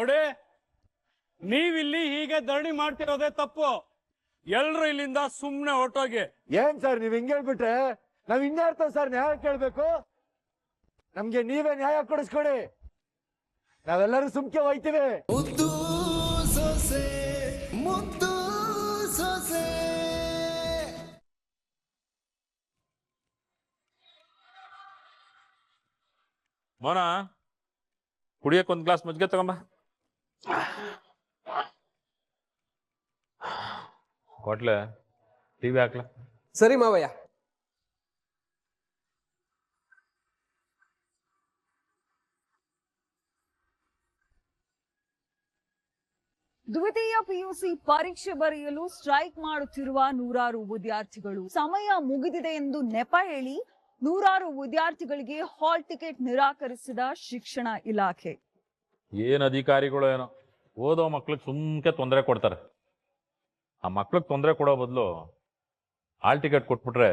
ನೋಡಿ ನೀವಿಲ್ಲಿ ಹೀಗೆ ಧರಣಿ ಮಾಡ್ತಿರೋದೇ ತಪ್ಪು. ಎಲ್ರು ಇಲ್ಲಿಂದ ಸುಮ್ನೆ ಹೊರಟೋಗಿ. ಏನ್ ಸರ್ ನೀವ್ ಹಿಂಗ್ ಹೇಳ್ಬಿಟ್ರೆ? ನಾವ್ ಇನ್ಯಾರ್ತ ಸರ್ ನ್ಯಾಯ ಕೇಳ್ಬೇಕು? ನಮ್ಗೆ ನೀವೇ ನ್ಯಾಯ ಕೊಡಿಸ್ಕೊಡಿ. ನಾವೆಲ್ಲರೂ ಸುಮ್ಕೆ ಹೋಯ್ತೀವಿ. ಮುದ್ದು ಸೊಸೆ ಮುದ್ದು ಸೊಸೆ. ಮೋನ ಕುಡಿಯಕ್ಕೆ ಒಂದ್ ಗ್ಲಾಸ್ ಮಜ್ಜಿಗೆ ತಗೊಂಬ. ಕೊಟ್ಲೆ ಟಿವಿ ಹಾಕ್ಲ. ಸರಿ ಮಾವಯ್ಯ. ದ್ವಿತೀಯ ಪಿಯುಸಿ ಪರೀಕ್ಷೆ ಬರೆಯಲು ಸ್ಟ್ರೈಕ್ ಮಾಡುತ್ತಿರುವ ನೂರಾರು ವಿದ್ಯಾರ್ಥಿಗಳು. ಸಮಯ ಮುಗಿದಿದೆ ಎಂದು ನೆಪ ಹೇಳಿ ನೂರಾರು ವಿದ್ಯಾರ್ಥಿಗಳಿಗೆ ಹಾಲ್ ಟಿಕೆಟ್ ನಿರಾಕರಿಸಿದ ಶಿಕ್ಷಣ ಇಲಾಖೆ. ಏನ್ ಅಧಿಕಾರಿಗಳು ಏನೋ? ಓದೋ ಮಕ್ಳಿಗೆ ಸುಮ್ಕೆ ತೊಂದರೆ ಕೊಡ್ತಾರೆ. ಆ ಮಕ್ಳಿಗೆ ತೊಂದರೆ ಕೊಡೋ ಬದಲು ಹಾಲ್ ಟಿಕೆಟ್ ಕೊಟ್ಬಿಟ್ರೆ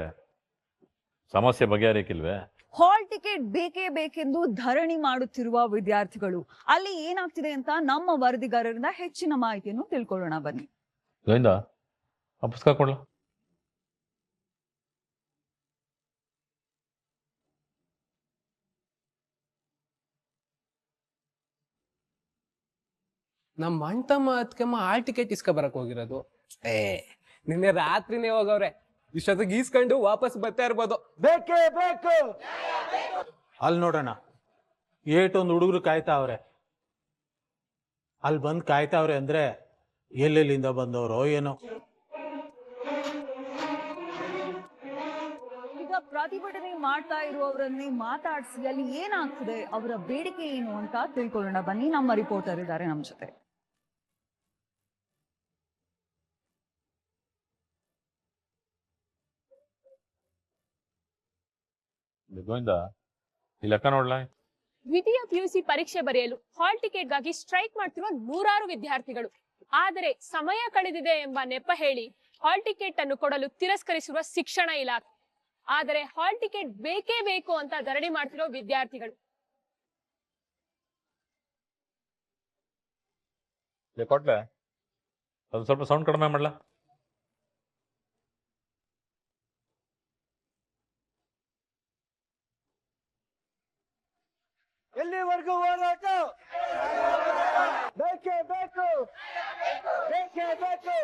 ಸಮಸ್ಯೆ ಬಗೆಹರಿಕಿಲ್ವೇ? ಹಾಲ್ ಟಿಕೆಟ್ ಬೇಕೇ ಬೇಕೆಂದು ಧರಣಿ ಮಾಡುತ್ತಿರುವ ವಿದ್ಯಾರ್ಥಿಗಳು ಅಲ್ಲಿ ಏನಾಗ್ತಿದೆ ಅಂತ ನಮ್ಮ ವರದಿಗಾರರಿಂದ ಹೆಚ್ಚಿನ ಮಾಹಿತಿಯನ್ನು ತಿಳ್ಕೊಳ್ಳೋಣ ಬನ್ನಿ. ಗೋವಿಂದ ಆ ಪುಸ್ತಕ ಕೊಡ್ಲ? ನಮ್ಮ ಅಣ್ತಮ್ಮ ಅದಕ್ಕೆ ಹಾಲ್ ಟಿಕೆಟ್ ಇಸ್ಕ ಬರಕ್ ಹೋಗಿರೋದು. ಏ ನಿನ್ನೆ ರಾತ್ರಿನೇ ಹೋಗವ್ರೆ. ಇಷ್ಟೊತ್ತಿಗೆ ಗೀಸ್ಕೊಂಡು ವಾಪಸ್ ಬರ್ತಾ ಇರ್ಬೋದು. ಬೇಕೇ ಬೇಕು. ಅಲ್ಲಿ ನೋಡೋಣ. ಏಟೊಂದು ಹುಡುಗರು ಕಾಯ್ತಾವ್ರೆ ಅಲ್ಲಿ ಬಂದು ಕಾಯ್ತಾವ್ರೆ ಅಂದ್ರೆ ಎಲ್ಲೆಲ್ಲಿಂದ ಬಂದವರೋ ಏನೋ. ಈಗ ಪ್ರತಿಭಟನೆ ಮಾಡ್ತಾ ಇರುವವರನ್ನೇ ಮಾತಾಡಿಸಿ ಅಲ್ಲಿ ಏನಾಗ್ತದೆ? ಅವರ ಬೇಡಿಕೆ ಏನು ಅಂತ ತಿಳ್ಕೊಳ್ಳೋಣ. ಬನ್ನಿ ನಮ್ಮ ರಿಪೋರ್ಟರ್ ಇದ್ದಾರೆ ನಮ್ಮ ಜೊತೆ. ಗೋವಿಂದ ಈ ಲೆಕ್ಕ ನೋಡ್ಲಾ? ದ್ವಿತೀಯ ಪಿಯುಸಿ ಪರೀಕ್ಷೆ ಬರೆಯಲು ಹಾಲ್ ಟಿಕೆಟ್ಗಾಗಿ ಸ್ಟ್ರೈಕ್ ಮಾಡ್ತಿರುವ ನೂರಾರು ವಿದ್ಯಾರ್ಥಿಗಳು. ಆದರೆ ಸಮಯ ಕಳೆದಿದೆ ಎಂಬ ನೆಪ ಹೇಳಿ ಹಾಲ್ ಟಿಕೆಟ್ ಅನ್ನು ಕೊಡಲು ತಿರಸ್ಕರಿಸಿರುವ ಶಿಕ್ಷಣ ಇಲಾಖೆ. ಆದರೆ ಹಾಲ್ ಟಿಕೆಟ್ ಬೇಕೇ ಬೇಕು ಅಂತ ಧರಣಿ ಮಾಡ್ತಿರೋ ವಿದ್ಯಾರ್ಥಿಗಳು. ಕೊಟ್ಲೆ? ಸ್ವಲ್ಪ ಸೌಂಡ್ ಕಡಿಮೆ ಮಾಡ್ಲಾ? ಎಲ್ಲಿವರೆಗೂ ಹೋರಾಟ? ಬೇಕೇ ಬೇಕು. ಬೇಕೇ ಬೇಕು.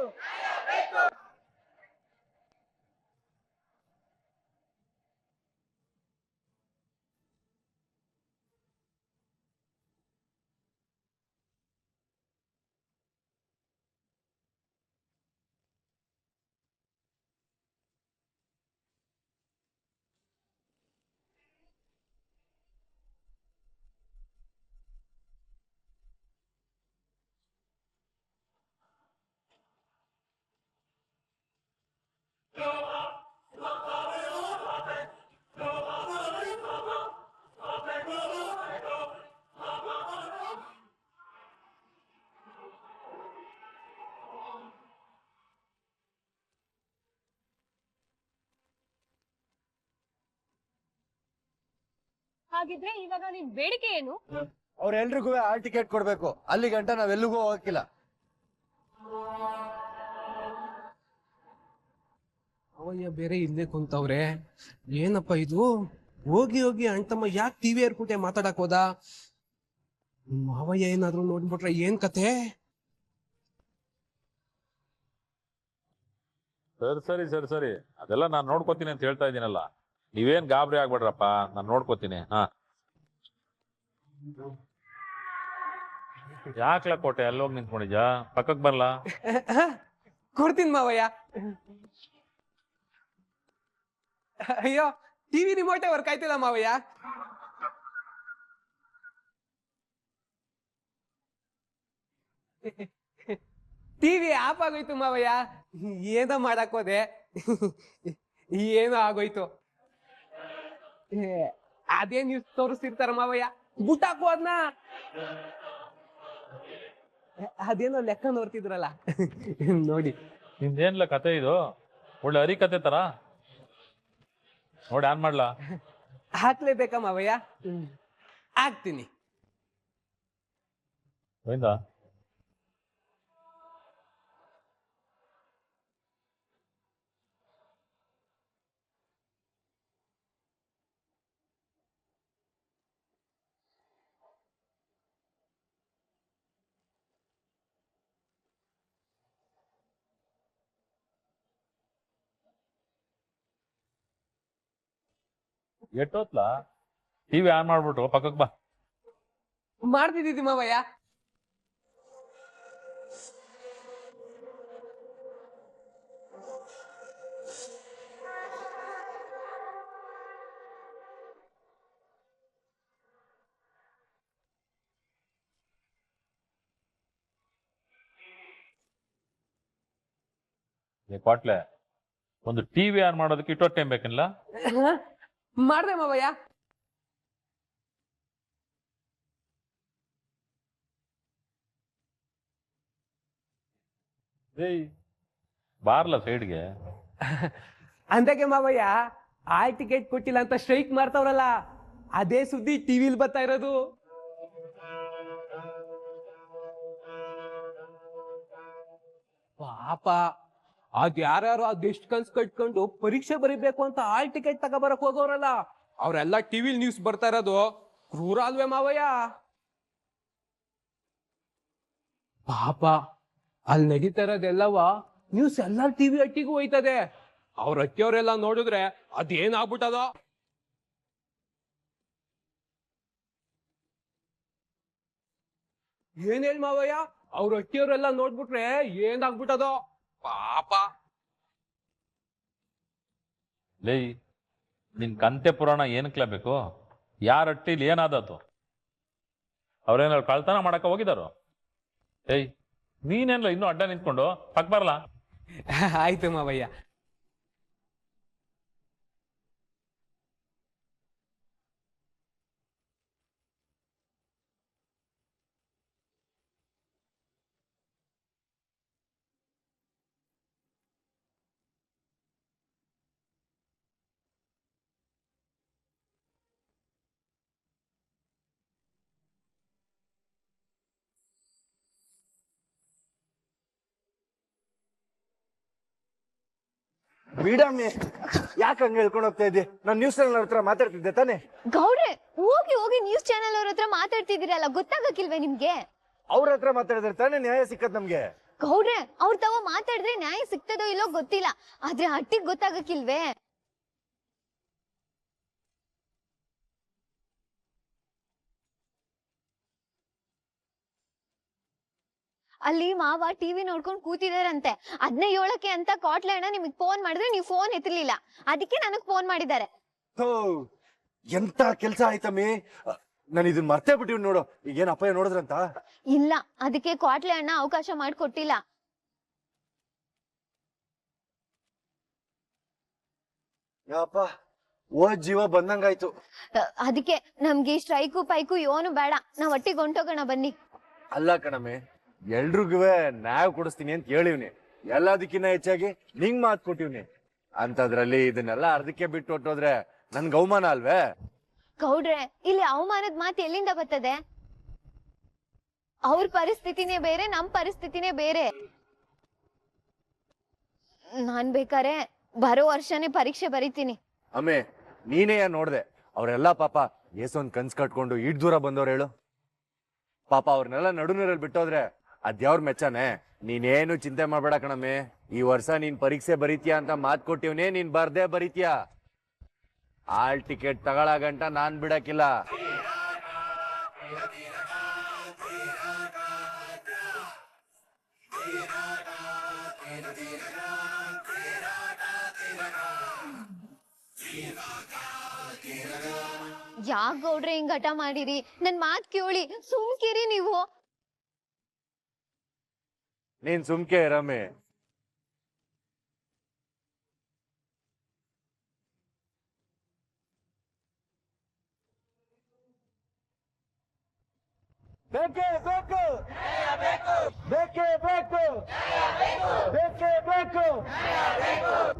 ಹಾಗಿದ್ರೆ ಇವಾಗ ನಿಮ್ ಬೇಡಿಕೆ ಏನು? ಅವ್ರೆಲ್ರಿಗೂ ಆ ಟಿಕೆಟ್ ಕೊಡ್ಬೇಕು. ಅಲ್ಲಿ ಗಂಟ ನಾವೆಲ್ಲಿಗೂ ಹೋಗಕ್ಕಿಲ್ಲ. ಅವಯ್ಯ ಬೇರೆ ಇಲ್ಲೇ ಕುಂತವ್ರೆ. ಏನಪ್ಪ ಇದು? ಹೋಗಿ ಹೋಗಿ ಅಣ್ತಮ್ಮ ಯಾಕೆ ಟಿವಿ ಏರ್ಕುಟೆ ಮಾತಾಡಕ್ ಹೋದ? ಮಾವಯ್ಯ ಏನಾದ್ರು ನೋಡ್ಬಿಟ್ರೆ ಏನ್ ಕತೆ? ಸರಿ ಸರಿ ಸರಿ ಸರಿ. ಅದೆಲ್ಲ ನಾನು ನೋಡ್ಕೋತೀನಿ ಅಂತ ಹೇಳ್ತಾ ಇದ್ದೀನಲ್ಲ. ನೀವೇನ್ ಗಾಬರಿ ಆಗ್ಬೇಡ್ರಪ್ಪ, ನಾನು ನೋಡ್ಕೋತೀನಿ, ಹಾ. ಯಾಕ್ಲ ಕೋಟೆ, ಅಲ್ಲೋಗಿ ನಿಂತ್ಕೊಂಡಿದ್ಯ? ಪಕ್ಕಕ್ ಬರ್ಲಾ? ಕೊಡ್ತೀನಿ ಮಾವಯ್ಯ. ಅಯ್ಯೋ ಟಿವಿ ರಿಮೋಟ್ ವರ್ಕ್ ಆಯ್ತಿಲ್ಲ ಮಾವಯ್ಯ? ಟಿವಿ ಆಫ್ ಆಗೋಯ್ತು ಮಾವಯ್ಯ. ಏನೋ ಮಾಡಕ್ ಹೋದೆ. ಏನೋ ಆಗೋಯ್ತು. ಅದೇ ನ್ಯೂಸ್ ತೋರಿಸ್ತಿರ್ತಾರ ಮಾವಯ್ಯ? ಬುಟ್ಟಾಕು ಅದ್ನ ಅದೇನೋ ಲೆಕ್ಕ ನೋಡ್ತಿದ್ರಲ್ಲ ನೋಡಿ ನಿಂದೇನ್ಲ ಕತೆ ಇದು? ಒಳ್ಳೆ ಹರಿ ಕತೆ ತರ? ನೋಡಿ ಆನ್ ಮಾಡ್ಲಾ? ಹಾಕ್ಲೇಬೇಕಾ ಮಾವಯ್ಯ? ಹಾಕ್ತೀನಿ. ಎಷ್ಟೊತ್ಲಾ? ಟಿವಿ ಆನ್ ಮಾಡ್ಬಿಟ್ಟು ಪಕ್ಕಕ್ಕೆ ಬಾ. ಮಾಡ್ತಿದ್ದೀವಿ ಮಾವಯ್ಯ ಏ ಕ್ವಾಟ್ಲೆ ಒಂದು ಟಿವಿ ಆನ್ ಮಾಡೋದಕ್ಕೆ ಇಟ್ಟೊತ್ತು ಟೈಮ್ ಬೇಕಿಲ್ಲ ಮಾಡ್ದೆ ಮಾವಯ್ಯ ಬಾರ್ಲ ಸೈಡ್ಗೆ. ಅಂದಾಗೆ ಮಾವಯ್ಯ ಆ ಟಿಕೆಟ್ ಕೊಟ್ಟಿಲ್ಲ ಅಂತ ಸ್ಟ್ರೈಕ್ ಮಾಡ್ತಾವ್ರಲ್ಲ ಅದೇ ಸುದ್ದಿ ಟಿವಿಲ್ ಬರ್ತಾ ಇರೋದು. ಪಾಪ. ಅದ್ ಯಾರ್ಯಾರು ಅದೆಷ್ಟು ಕನ್ಸ್ ಕಟ್ಕೊಂಡು ಪರೀಕ್ಷೆ ಬರಿಬೇಕು ಅಂತ ಆಲ್ ಟಿಕೆಟ್ ತಗೋಬರಕ್ ಹೋಗೋರಲ್ಲ, ಅವ್ರೆಲ್ಲ ಟಿವಿಲ್ ನ್ಯೂಸ್ ಬರ್ತಾ ಇರೋದು ಕ್ರೂರ ಅಲ್ವೇ ಮಾವಯ್ಯ. ಪಾಪ, ಅಲ್ಲಿ ನಡೀತಾ ಇರೋದೆಲ್ಲವ ನ್ಯೂಸ್ ಎಲ್ಲ ಟಿವಿ ಅಟ್ಟಿಗೂ ಹೋಯ್ತದೆ. ಅವ್ರ ಅಟ್ಟಿಯವರೆಲ್ಲ ನೋಡಿದ್ರೆ ಅದೇನಾಗ್ಬಿಟ್ಟದ? ಏನ್ ಹೇಳಿ ಮಾವಯ್ಯ, ಅವ್ರ ಅಟ್ಟಿಯವರೆಲ್ಲ ನೋಡ್ಬಿಟ್ರೆ ಏನಾಗ್ಬಿಟ್ಟದ? ಪಾಪ. ಲೇ ನಿನ್ ಕಂತೆ ಪುರಾಣ ಏನ್ ಬೇಕು? ಯಾರ ಹಟ್ಟಿಲಿ ಏನಾದತ್ತು ಅವ್ರೇನಾದ್ರು ಕಳ್ತನ ಮಾಡಕ ಹೋಗಿದಾರು? ಏಯ್ ನೀನೇನ್ಲ ಇನ್ನೂ ಅಡ್ಡ ನಿಂತ್ಕೊಂಡು? ಪಕ್ ಬರಲ್ಲ ಆಯ್ತು ಮಾವಯ್ಯ. ಬಿಡಮ್ಮಿ ಯಾಕೆ ಹಂಗೆ ಹೇಳ್ಕೊಂಡು ಹೋಗ್ತಾ ಇದ್ದೆ? ನಾನು ನ್ಯೂಸ್ ಚಾನಲ್ ಹತ್ರ ಮಾತಾಡ್ತಿದ್ದೆ ತಾನೆ? ಗೌಡ್ರೆ ಹೋಗಿ ಹೋಗಿ ನ್ಯೂಸ್ ಚಾನೆಲ್ ಅವ್ರ ಹತ್ರ ಮಾತಾಡ್ತಿದ್ದೀರಲ್ಲ ಗೊತ್ತಾಗಕ್ಕಿಲ್ವೇ ನಿಮ್ಗೆ? ಅವ್ರ ಹತ್ರ ಮಾತಾಡಿದ್ರೆ ತಾನೇ ನ್ಯಾಯ ಸಿಕ್ಕದ್ ನಮ್ಗೆ? ಗೌಡ್ರೆ ಅವ್ರ ತಾವ ಮಾತಾಡಿದ್ರೆ ನ್ಯಾಯ ಸಿಗ್ತದೋ ಇಲ್ಲೋ ಗೊತ್ತಿಲ್ಲ ಆದ್ರೆ ಹಟ್ಟಿಗ್ ಗೊತ್ತಾಗಕ್ಕಿಲ್ವೇ? ಅಲ್ಲಿ ಮಾವ ಟಿವಿ ನೋಡ್ಕೊಂಡು ಕೂತಿದಾರಂತೆ. ಅದ್ನೇ ಏಳಕ್ಕೆ ಅಂತ ಕೋಟ್ಲೆ ಅಣ್ಣ ನಿಮಗ್ ಫೋನ್ ಮಾಡಿದ್ರೆ ನೀವು ಫೋನ್ ಎತ್ತಿರ್ಲಿಲ್ಲ. ಅದಕ್ಕೆ ನನಗ್ ಫೋನ್ ಮಾಡಿದ್ದಾರೆ. ಎಂತ ಕೆಲ್ಸ ಆಯ್ತಮ್ಮಿ? ನಾನು ಇದನ್ನ ಮರ್ತೇ ಬಿಟ್ಟಿವ್ ನೋಡು. ಈಗ ಏನ್ ಅಪ್ಪಯ್ಯ ನೋಡಿದ್ರಂತ? ಇಲ್ಲ ಅದಕ್ಕೆ ಕ್ವಾಟ್ಲೆ ಅಣ್ಣ ಅವಕಾಶ ಮಾಡ್ಕೊಟ್ಟಿಲ್ಲ. ಯಪ್ಪ ಓ ಜೀವ ಬಂದಂಗಾಯ್ತು. ಅ- ಅದಕ್ಕೆ ನಮ್ಗೆ ಸ್ಟ್ರೈಕು ಪೈಕು ಯೋನು ಬೇಡ. ನಾವ್ ಒಟ್ಟಿಗೆ ಹೊಂಟೋಗೋಣ ಬನ್ನಿ. ಅಲ್ಲ ಕಣಮ್ಮಿ ಎಲ್ರಿಗೂ ನ್ಯಾಯ ಕೊಡಿಸ್ತೀನಿ ಅಂತ ಹೇಳಿವ್ನಿ. ಎಲ್ಲದಕ್ಕಿಂತ ಹೆಚ್ಚಾಗಿ ನಿಂಗ್ ಮಾತ್ ಕೊಟ್ಟಿವ್ನಿ. ಅಂತದ್ರಲ್ಲಿ ಇದನ್ನೆಲ್ಲ ಅರ್ಧಕ್ಕೆ ಬಿಟ್ಟು ಹೊಟ್ಟೋದ್ರೆ ನನ್ಗೆ ಅವಮಾನ ಅಲ್ವೇ? ಗೌಡ್ರೆ ಇಲ್ಲಿ ಅವಮಾನದ ಮಾತು ಎಲ್ಲಿಂದ ಬರ್ತದೆ? ಅವ್ರ ಪರಿಸ್ಥಿತಿನೇ ಬೇರೆ ನಮ್ ಪರಿಸ್ಥಿತಿನೇ ಬೇರೆ. ನಾನ್ ಬೇಕಾರೆ ಬರೋ ವರ್ಷನೇ ಪರೀಕ್ಷೆ ಬರಿತೀನಿ. ಅಮ್ಮೆ ನೀನೇ ನೋಡ್ದೆ? ಅವರೆಲ್ಲ ಪಾಪ ಏಸೊಂದ್ ಕನ್ಸ್ ಕಟ್ಕೊಂಡು ಇಟ್ ದೂರ ಬಂದವ್ರು ಹೇಳು. ಪಾಪ ಅವ್ರನ್ನೆಲ್ಲ ನಡುನೀರಲ್ಲಿ ಬಿಟ್ಟೋದ್ರೆ ಅದ್ಯಾವ್ರ ಮೆಚ್ಚನೆ. ನೀನೇನು ಚಿಂತೆ ಮಾಡ್ಬೇಡ ಕಣಮ್ಮೆ. ಈ ವರ್ಷ ನೀನ್ ಪರೀಕ್ಷೆ ಬರೀತೀಯಾ ಅಂತ ಮಾತ್ ಕೊಟ್ಟಿವ್ನೇ, ನೀನ್ ಬರ್ದೇ ಬರೀತೀಯಾ? ಆಲ್ ಟಿಕೆಟ್ ತಗೊಳ ಗಂಟ ನಾನ್ ಬಿಡಕ್ಕಿಲ್ಲ. ಯಾಕ್ ಹಿಂಗ್ ಹಠ ಮಾಡಿರಿ? ನನ್ ಮಾತ್ ಕೇಳಿ, ಸುಮ್ಕಿರಿ ನೀವು. ನೀನ್ ಸುಮ್ಕೆ ರಮೆ. ಬೇಕೇ ಬೇಕು. ಬೇಕೇ ಬೇಕು. ಬೇಕೇ ಬೇಕು.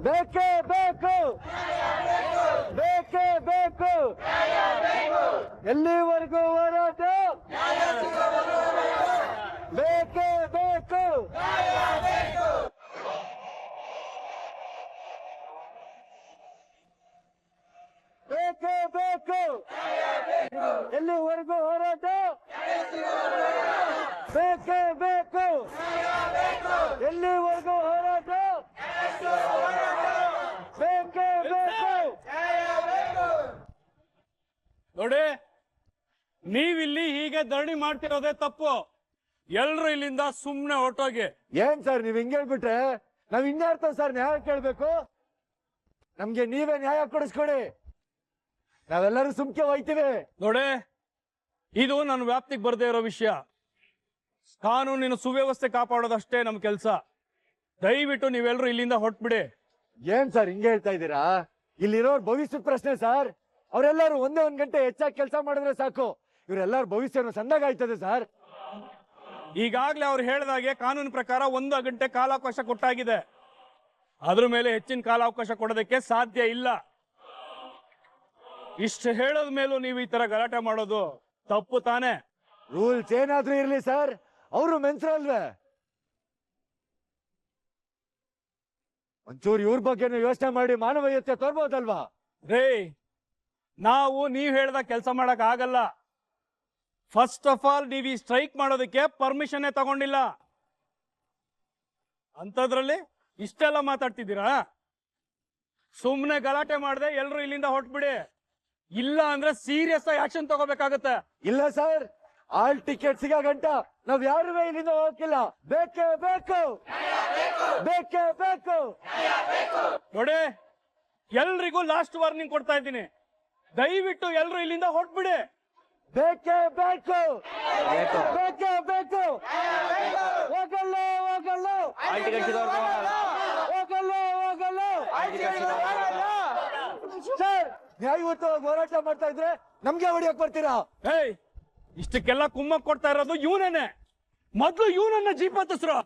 ಬೇಕೇ ಬೇಕು. ಬೇಕೇ ಬೇಕು. ಎಲ್ಲಿವರೆಗೂ ಹೋರಾಟ? ಎಲ್ಲಿವರೆಗೂ ಹೋರಾಟ ಎಲ್ಲಿವರೆಗೂ ಹೋರಾಟ ನೋಡಿ ನೀವಿಲ್ಲಿ ಹೀಗೆ ಧರಣಿ ಮಾಡ್ತಿರೋದೇ ತಪ್ಪು. ಎಲ್ರು ಇಲ್ಲಿಂದ ಸುಮ್ನೆ ಹೊರಟೋಗಿ ಏನ್ ಸರ್ ನೀವ್ ಹಿಂಗ್ ಹೇಳ್ಬಿಟ್ರೆ? ನಾವ್ ಇನ್ಯಾರ್ತ ಸರ್ ನ್ಯಾಯ ಕೇಳ್ಬೇಕು? ನಮ್ಗೆ ನೀವೇ ನ್ಯಾಯ ಕೊಡಿಸ್ಕೊಡಿ. ನಾವೆಲ್ಲರೂ ಸುಮ್ಕೆ ಹೋಯ್ತೀವಿ. ನೋಡಿ ಇದು ನನ್ನ ವ್ಯಾಪ್ತಿಗೆ ಬರದೇ ಇರೋ ವಿಷಯ. ಕಾನೂನಿನ ಸುವ್ಯವಸ್ಥೆ ಕಾಪಾಡೋದಷ್ಟೇ ನಮ್ಮ ಕೆಲಸ. ದಯವಿಟ್ಟು ನೀವೆಲ್ಲರೂ ಇಲ್ಲಿಂದ ಹೊಟ್ಬಿಡಿ ಏನ್ ಸರ್ ಹಿಂಗೆ ಹೇಳ್ತಾ ಇದ್ದೀರಾ? ಇಲ್ಲಿರೋ ಭವಿಷ್ಯದ ಪ್ರಶ್ನೆ ಸರ್. ಅವರೆಲ್ಲರೂ ಒಂದೇ ಒಂದ್ ಗಂಟೆ ಹೆಚ್ಚಾಗಿ ಕೆಲಸ ಮಾಡಿದ್ರೆ ಸಾಕು. ಇವರೆಲ್ಲರ ಭವಿಷ್ಯ ಸಂದಾಗ ಆಯ್ತದೆ ಸರ್. ಈಗಾಗಲೇ ಅವ್ರು ಹೇಳಿದಾಗೆ ಕಾನೂನು ಪ್ರಕಾರ ಒಂದು ಗಂಟೆ ಕಾಲಾವಕಾಶ ಕೊಟ್ಟಾಗಿದೆ. ಅದ್ರ ಮೇಲೆ ಹೆಚ್ಚಿನ ಕಾಲಾವಕಾಶ ಕೊಡೋದಕ್ಕೆ ಸಾಧ್ಯ ಇಲ್ಲ. ಇಷ್ಟು ಹೇಳೋದ್ ಮೇಲೂ ನೀವು ಈ ತರ ಗಲಾಟೆ ಮಾಡೋದು ತಪ್ಪು ತಾನೆ? ರೂಲ್ಸ್ ಏನಾದ್ರೂ ಇರಲಿ ಸರ್ ಅವರು ಮೆನ್ಸ್ರಲ್ವೇ. ಒಂಚೂರು ಇವ್ರ ಬಗ್ಗೆ ಯೋಚನೆ ಮಾಡಿ ಮಾನವೀಯತೆ ತೋರ್ಬೋದಲ್ವಾ? ರೇ ನಾವು ನೀವ್ ಹೇಳ್ದ ಕೆಲಸ ಮಾಡಕ್ ಆಗಲ್ಲ. ಫಸ್ಟ್ ಆಫ್ ಆಲ್ ನೀವು ಈ ಸ್ಟ್ರೈಕ್ ಮಾಡೋದಕ್ಕೆ ಪರ್ಮಿಷನ್ನೇ ತಗೊಂಡಿಲ್ಲ. ಅಂತದ್ರಲ್ಲಿ ಇಷ್ಟೆಲ್ಲ ಮಾತಾಡ್ತಿದ್ದೀರಾ? ಸುಮ್ಮನೆ ಗಲಾಟೆ ಮಾಡದೆ ಎಲ್ಲರೂ ಇಲ್ಲಿಂದ ಹೊಟ್ಬಿಡಿ ಇಲ್ಲ ಅಂದ್ರೆ ಸೀರಿಯಸ್ ಆಗಿ ಆಕ್ಷನ್ ತಗೋಬೇಕಾಗತ್ತೆ. ಇಲ್ಲ ಸರ್ ಆಲ್ ಟಿಕೆಟ್ ಸಿಗೋ ಗಂಟ. ನಾವ್ ಯಾರು ಇಲ್ಲಿಂದ ಹೋಗಿಲ್ಲ ಬೇಕೇ ಬೇಕು. ಬೇಕೇ ಬೇಕು. ನೋಡಿ ಎಲ್ರಿಗೂ ಲಾಸ್ಟ್ ವಾರ್ನಿಂಗ್ ಕೊಡ್ತಾ ಇದ್ದೀನಿ. ದಯವಿಟ್ಟು ಎಲ್ರು ಇಲ್ಲಿಂದ ಹೊಟ್ಬಿಡಿ ಬೇಕೇ ಬೇಕು. ಬೇಕೇ ಬೇಕು. ಹೋಗಲ್ಲ ಹೋಗಲ್ಲ. ಹೋಗಲ್ಲ ಹೋಗಲ್ಲ ಸರ್ ನ್ಯಾಯಯುತವಾಗಿ ಹೋರಾಟ ಮಾಡ್ತಾ ಇದ್ರೆ ನಮ್ಗೆ ಹೊಡಿಯಕ್ ಬರ್ತೀರಾ? ಹೇಯ್ ಇಷ್ಟಕ್ಕೆಲ್ಲ ಕುಮ್ಮಕ್ ಕೊಡ್ತಾ ಇರೋದು ಇವನೇನೆ ಮೊದ್ಲು ಇವನನ್ನ ಜೀಪ್ ಹತ್ತಿಸ್ರು.